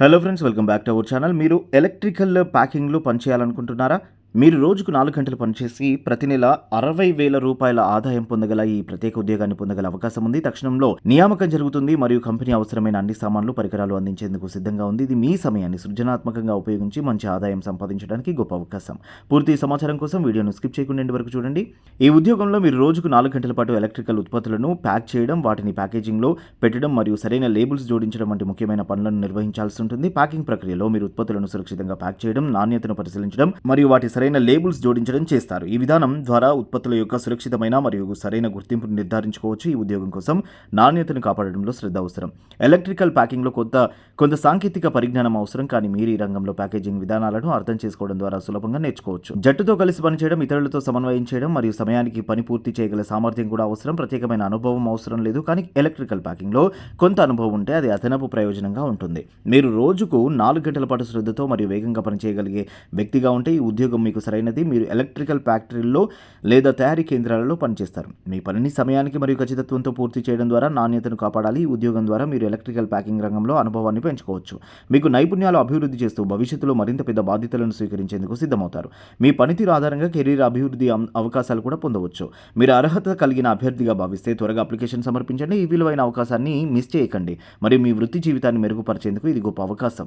Hello friends welcome back to our channel మీరు electrical ప్యాకింగ్లో పనిచేయాలనుకుంటున్నారా? మీరు రోజుకు నాలుగు గంటలు పనిచేసి ప్రతి నెల అరవై వేల రూపాయల ఆదాయం పొందగల ఈ ప్రత్యేక ఉద్యోగాన్ని పొందగల అవకాశం ఉంది. తక్షణంలో నియామకం జరుగుతుంది. మరియు కంపెనీ అవసరమైన అన్ని సామాన్లు పరికరాలు అందించేందుకు సిద్ధంగా ఉంది. ఇది మీ సమయాన్ని సృజనాత్మకంగా ఉపయోగించి మంచి ఆదాయం సంపాదించడానికి గొప్ప అవకాశం. పూర్తి సమాచారం కోసం వీడియోను స్కిప్ చేయకుండా వరకు చూడండి. ఈ ఉద్యోగంలో మీరు రోజుకు నాలుగు గంటల పాటు ఎలక్ట్రికల్ ఉత్పత్తులను ప్యాక్ చేయడం వాటిని ప్యాకేజింగ్లో పెట్టడం మరియు సరైన లేబుల్స్ జోడించడం వంటి ముఖ్యమైన పనులను నిర్వహించాల్సి ఉంటుంది. ప్యాకింగ్ ప్రక్రియలో మీరు ఉత్పత్తులను సురక్షితంగా ప్యాక్ చేయడం నాణ్యతను పరిశీలించడం మరియు వాటి సరైన లేబుల్స్ జోడించడం చేస్తారు. ఈ విధానం ద్వారా ఉత్పత్తుల యొక్క సురక్షితమైన మరియు సరైన గుర్తింపును నిర్ధారించుకోవచ్చు. ఈ ఉద్యోగం కోసం నాణ్యతను కాపాడడంలో శ్రద్ధ అవసరం. ఎలక్ట్రికల్ ప్యాకింగ్లో కొంత కొంత సాంకేతిక పరిజ్ఞానం అవసరం కానీ మీరు ఈ రంగంలో ప్యాకేజింగ్ విధానాలను అర్థం చేసుకోవడం ద్వారా సులభంగా నేర్చుకోవచ్చు. జట్టుతో కలిసి పనిచేయడం ఇతరులతో సమన్వయం చేయడం మరియు సమయానికి పని పూర్తి చేయగల సామర్థ్యం కూడా అవసరం. ప్రత్యేకమైన అనుభవం అవసరం లేదు కానీ ఎలక్ట్రికల్ ప్యాకింగ్లో కొంత అనుభవం ఉంటే అది అదనపు ప్రయోజనంగా ఉంటుంది. మీరు రోజుకు నాలుగు గంటల పాటు శ్రద్ధతో మరియు వేగంగా పనిచేయగలిగే వ్యక్తిగా ఉంటే ఈ ఉద్యోగం మీకు సరైనది. మీరు ఎలక్ట్రికల్ ఫ్యాక్టరీల్లో లేదా తయారీ కేంద్రాలలో పనిచేస్తారు. మీ పనిని సమయానికి మరియు ఖచ్చితత్వంతో పూర్తి చేయడం ద్వారా నాణ్యతను కాపాడాలి. ఉద్యోగం ద్వారా మీరు ఎలక్ట్రికల్ ప్యాకింగ్ రంగంలో అనుభవాన్ని పెంచుకోవచ్చు. మీకు నైపుణ్యాలు అభివృద్ధి చేస్తూ భవిష్యత్తులో మరింత పెద్ద బాధ్యతలను స్వీకరించేందుకు సిద్ధమవుతారు. మీ పనితీరు ఆధారంగా కెరీర్ అభివృద్ధి అవకాశాలు కూడా పొందవచ్చు. మీరు అర్హత కలిగిన అభ్యర్థిగా భావిస్తే త్వరగా అప్లికేషన్ సమర్పించండి. ఈ విలువైన అవకాశాన్ని మిస్ చేయకండి. మరియు మీ వృత్తి జీవితాన్ని మెరుగుపరిచేందుకు ఇది గొప్ప అవకాశం.